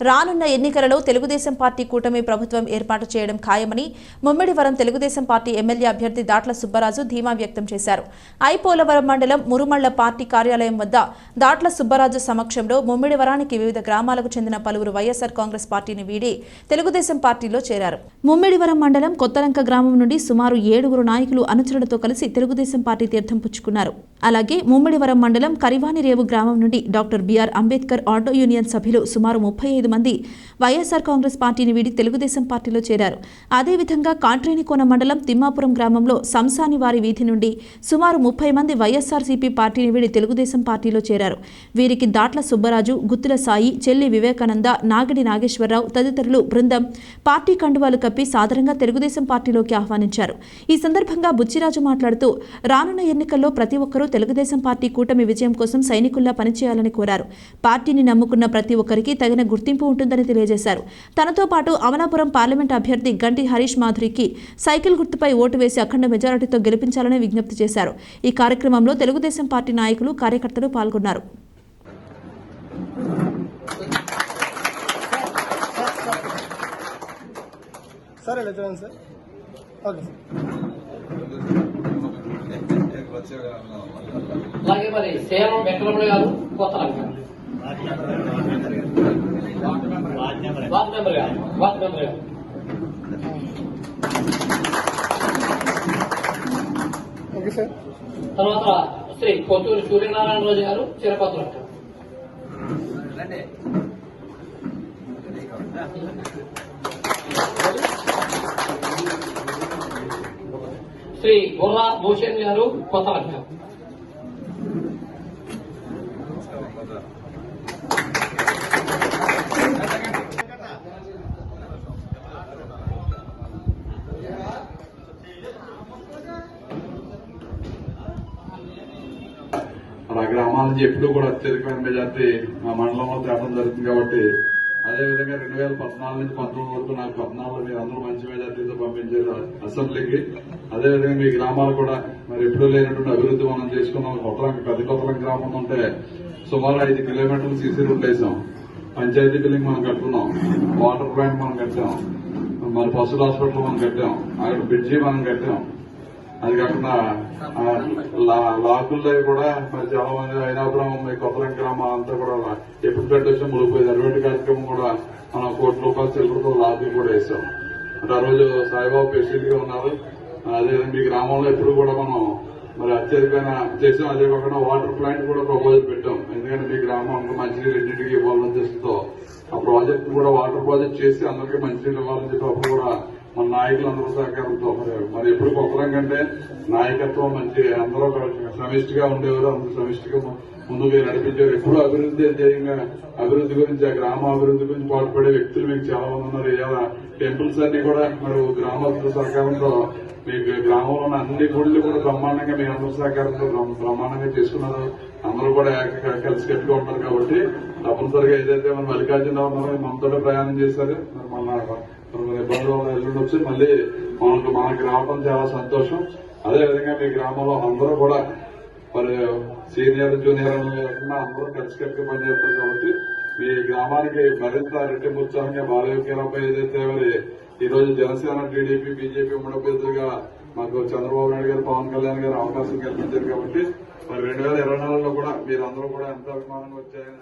రానున్న ఎన్నికలలో తెలుగుదేశం పార్టీ కూటమి ప్రభుత్వం ఏర్పాటు చేయడం ఖాయమని ముమ్మిడివరం తెలుగుదేశం పార్టీ ఎమ్మెల్యే అభ్యర్థి దాట్ల సుబ్బరాజు ధీమా వ్యక్తం చేశారు. ఐపోలవరం మండలం మురుమళ్ళ పార్టీ కార్యాలయం వద్ద దాట్ల సుబ్బరాజు సమక్షంలో ముమ్మిడివరానికి వివిధ గ్రామాలకు చెందిన పలువురు వైఎస్ఆర్ కాంగ్రెస్ పార్టీని వీడి తెలుగుదేశం పార్టీలో చేరారు. ముమ్మిడివరం మండలం కొత్తలంక గ్రామం నుండి సుమారు ఏడుగురు నాయకులు అనుచరులతో కలిసి తెలుగుదేశం పార్టీ తీర్థం పుచ్చుకున్నారు. అలాగే ముమ్మిడివరం మండలం కరివానిరేవు గ్రామం నుండి doctor BR Ambedkar auto union సభ్యులు సుమారు ముప్పై ఐదు మంది వైఎస్ఆర్ కాంగ్రెస్ పార్టీని వీడి తెలుగుదేశం పార్టీలో చేరారు. అదేవిధంగా కాంట్రేనికోన మండలం తిమ్మాపురం గ్రామంలో సంసాని వారి వీధి నుండి సుమారు ముప్పై మంది వైఎస్ఆర్సీపీ పార్టీని వీడి తెలుగుదేశం పార్టీలో చేరారు. వీరికి దాట్ల సుబ్బరాజు గుత్తుల సాయి చెల్లి వివేకానంద నాగడి నాగేశ్వరరావు తదితరులు బృందం పార్టీ కండువాలు కప్పి సాదరంగా తెలుగుదేశం పార్టీలోకి ఆహ్వానించారు. ఈ సందర్భంగా బుచ్చిరాజు మాట్లాడుతూ రానున్న ఎన్నికల్లో ప్రతి ఒక్కరూ తెలుగుదేశం పార్టీ కూటమి విజయం కోసం సైనికుల్లా పనిచేయాలని కోరారు. పార్టీని నమ్ముకున్న ప్రతి ఒక్కరికి తగిన గుర్తింపు ఉంటుందని తెలియజేశారు. తనతో పాటు అమలాపురం పార్లమెంట్ అభ్యర్థి గంటి హరీష్ మాధురికి సైకిల్ గుర్తుపై ఓటు వేసి అఖండ మెజారిటీతో గెలిపించాలని విజ్ఞప్తి చేశారు. ఈ కార్యక్రమంలో తెలుగుదేశం పార్టీ నాయకులు కార్యకర్తలు పాల్గొన్నారు. సార్ ఇలా చూడండి సార్? Okay sir. అలాగే మరి సేవం వెంకటరమణ గారు కొత్త లంక వార్డ్ మెంబర్ వార్డ్ తర్వాత శ్రీ కొత్తూరు సూర్యనారాయణ రోజు గారు చిరకొత్త లంక శ్రీ బుర్రా భూషణ్ గారు కొత్త మరి ఆ గ్రామాల నుంచి ఎప్పుడూ కూడా అత్యధికమైన మెజార్టీ మా మండలంలో తేవడం జరుగుతుంది కాబట్టి అదేవిధంగా రెండు వేల పద్నాలుగు నుంచి పంతొమ్మిది వరకు నాకు పద్నాలుగు మీరు అందరూ మంచి మెజార్టీతో పంపించారు అసెంబ్లీకి. అదేవిధంగా మీ గ్రామాలు కూడా మరి ఎప్పుడూ లేనటువంటి అభివృద్ధి మనం చేసుకున్నాం కొత్తలం పెద్ద కొత్తలం గ్రామం ఉంటే సుమారు ఐదు కిలోమీటర్లు సీసీ రోడ్లు వేసాం పంచాయతీ బిల్డింగ్ మనం కట్టుకున్నాం. వాటర్ ప్లాంట్ మనం కట్టాం. మరి పశువుల హాస్పిటల్ మనం కట్టాం. అక్కడ బ్రిడ్జి మనం కట్టాం. అది కాకుండా లా- లాకుల్లో కూడా మరి చాలా మంది అయినాపురం మీ కొత్తలం గ్రామం అంతా కూడా ఎప్పుడు కట్టేసి ముడిపోయింది అటువంటి కార్యక్రమం కూడా మనం కోటి రూపాయల చిల్లరతో లాకులు కూడా వేసాం. అంటే ఆ రోజు సాయిబాబు పేషెంట్గా ఉన్నారు అదేవిధంగా మీ గ్రామంలో ఎప్పుడు కూడా మనం మరి అత్యధికమైన చేసాం. అదే కాకుండా వాటర్ ప్లాంట్ కూడా ప్రపోజల్ పెట్టాం. ఎందుకంటే మీ గ్రామంలో మంచినీరు ఎన్నింటికి ఇవ్వాలని ఉద్దేశంతో ఆ ప్రాజెక్ట్ కూడా వాటర్ ప్రాజెక్ట్ చేసి అందరికీ మంచినీళ్ళు ఇవ్వాలని చెప్పి అప్పుడు కూడా మన నాయకులందరూ సహకారంతో మరి మరి ఎప్పుడు ఒకరం కంటే నాయకత్వం మంచి అందరూ సమిష్టిగా ఉండేవారు అందరూ సమిష్టిగా ముందుగా ముందుకు నడిపించారు ఎప్పుడు అభివృద్ధి ధ్యేయంగా అభివృద్ధి గురించి ఆ గ్రామ అభివృద్ధి గురించి పాటుపడే వ్యక్తులు మీకు చాలా మంది ఉన్నారు. ఇలా టెంపుల్స్ అన్ని కూడా మరి గ్రామస్తుల సహకారంతో మీకు గ్రామంలో ఉన్న అన్ని గుళ్ళు కూడా బ్రహ్మాండంగా మీ అందరి సహకారంతో బ్రహ్మాండంగా చేసుకున్నారు. అందరూ కూడా కలిసి కట్టుగా ఉన్నారు కాబట్టి తప్పనిసరిగా ఏదైతే మన మల్లికార్జున మనతో ప్రయాణం చేశారు. మరి మన మన ఇబ్బందుల ఉన్న ఎల్లుండి వచ్చి మళ్ళీ మనకు మన రావడం చాలా సంతోషం. అదేవిధంగా మీ గ్రామంలో అందరూ కూడా మరి సీనియర్ జూనియర్ అని లేకుండా అందరూ కలిసి కట్టుగా పనిచేస్తారు కాబట్టి మీ గ్రామానికి మరింత రెట్టింపు ఉత్సాహంగా బాలయోగ్యరాపై ఏదైతే మరి ఈ రోజు జనసేన టీడీపీ బీజేపీ ముడపేదలుగా మాకు చంద్రబాబు నాయుడు గారు పవన్ కళ్యాణ్ గారు అవకాశం కల్పించారు కాబట్టి మరి రెండు వేల ఇరవై నాలుగులో కూడా మీరందరూ కూడా ఎంత అభిమానంగా వచ్చాయని